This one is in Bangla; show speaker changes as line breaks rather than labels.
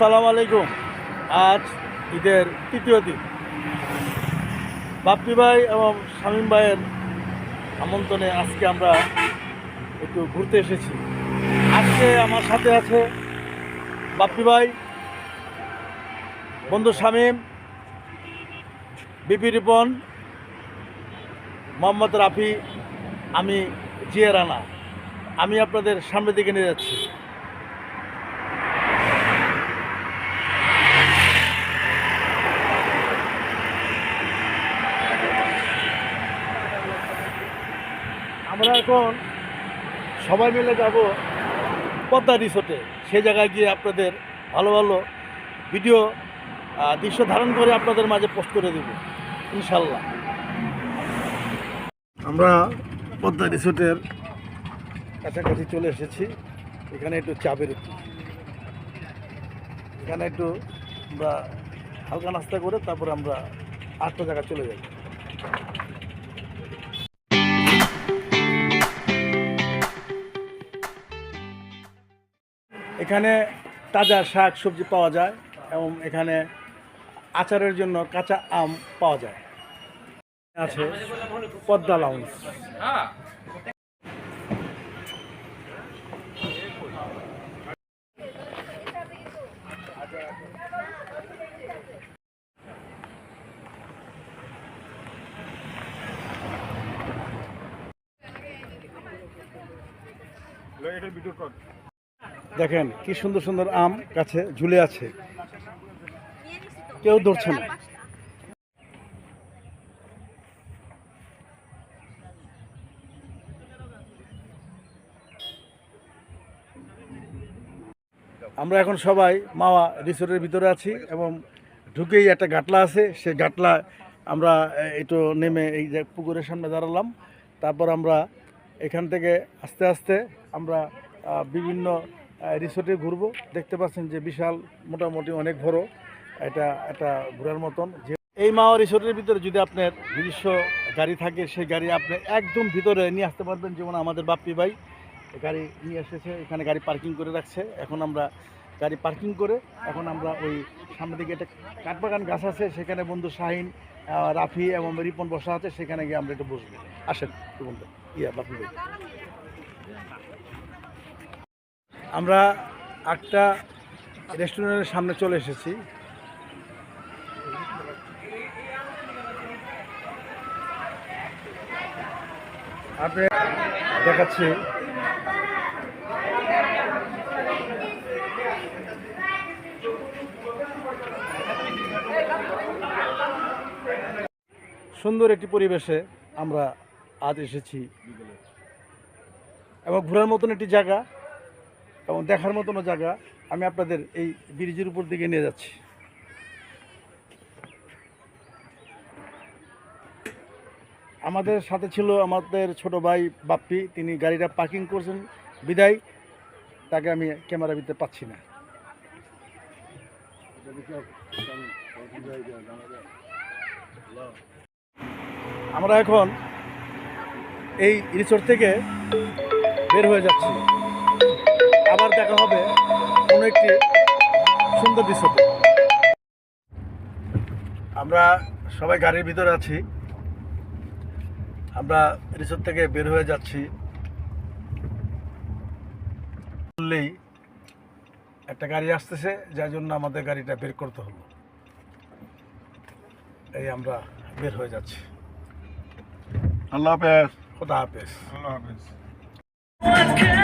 আসসালামু আলাইকুম। আজ ঈদের তৃতীয় দিন। বাপ্পি ভাই এবং শামীম ভাইয়ের আমন্ত্রণে আজকে আমরা একটু ঘুরতে এসেছি। আজকে আমার সাথে আছে বাপ্পি ভাই, বন্ধু শামীম, বিপি রিপন, মোহাম্মদ রাফি, আমি জিয়া রানা। আমি আপনাদের সামনের দিকে নিয়ে যাচ্ছি। আমরা এখন সবাই মিলে যাব পদ্মা রিসোর্টে। সে জায়গায় গিয়ে আপনাদের ভালো ভালো ভিডিও দৃশ্য ধারণ করে আপনাদের মাঝে পোস্ট করে দেব, ইনশাল্লাহ। আমরা পদ্মা রিসোর্টের কাছাকাছি চলে এসেছি। এখানে একটু চাপের বেরোচ্ছি এখানে একটু আমরা হালকা নাস্তা করে তারপর আমরা আটটা জায়গায় চলে যাই এখানে তাজা শাক সবজি পাওয়া যায় এবং এখানে আচারের জন্য কাঁচা আম পাওয়া যায়। আছে পদ্মা লাউন্স দেখেন কি সুন্দর সুন্দর আম গাছে ঝুলে আছে। কেউ ধরছে না। আমরা এখন সবাই মাওয়া রিসোর্টের ভিতরে আছি এবং ঢুকেই একটা গাটলা আছে। সেই গাটলা আমরা একটু নেমে এই যে পুকুরের সামনে দাঁড়ালাম। তারপর আমরা এখান থেকে আস্তে আস্তে আমরা বিভিন্ন রিসোর্টে ঘুরবো। দেখতে পাচ্ছেন যে বিশাল মোটামুটি অনেক বড় এটা একটা ঘোরার মতন। যে এই মাওয়া রিসোর্টের ভিতরে যদি আপনার নিজস্ব গাড়ি থাকে সেই গাড়ি আপনি একদম ভিতরে নিয়ে আসতে পারবেন। যেমন আমাদের বাপ্পি ভাই গাড়ি নিয়ে এসেছে এখানে গাড়ি পার্কিং করে রাখছে। এখন আমরা গাড়ি পার্কিং করে এখন আমরা ওই সামনের দিকে একটা কাঠবাগান গাছ আছে সেখানে বন্ধু শাহিন রাফি এবং রিপন বসা আছে সেখানে গিয়ে আমরা একটু বসবো। আসেন ভাই, ইয়া বাপ্পি ভাই। আমরা একটা রেস্টুরেন্টের সামনে চলে এসেছি। আপনি দেখাচ্ছি। সুন্দর একটি পরিবেশে আমরা আজ এসেছি। এবং ঘোরার মতন একটি জায়গা। এবং দেখার মতনও জায়গা আমি আপনাদের এই ব্রিজের উপর দিকে নিয়ে যাচ্ছি। আমাদের সাথে ছিল আমাদের ছোট ভাই বাপ্পি, তিনি গাড়িটা পার্কিং করছেন। বিদায়, তাকে আমি ক্যামেরা দিতে পাচ্ছি না। আমরা এখন এই রিসোর্ট থেকে বের হয়ে যাচ্ছি। দেখা হবে কোনো একটি সুন্দর রিসোর্টে আমরা সবাই গাড়ির ভিতরে আছি। আমরা রিসোর্ট থেকে বের হয়ে যাচ্ছি। বললেই একটা গাড়ি আসতেছে যার জন্য আমাদের গাড়িটা বের করতে হলো। এই আমরা বের হয়ে যাচ্ছি।
আল্লাহ হাফেজ।
খোদা হাফেজ।
আল্লাহ হাফেজ।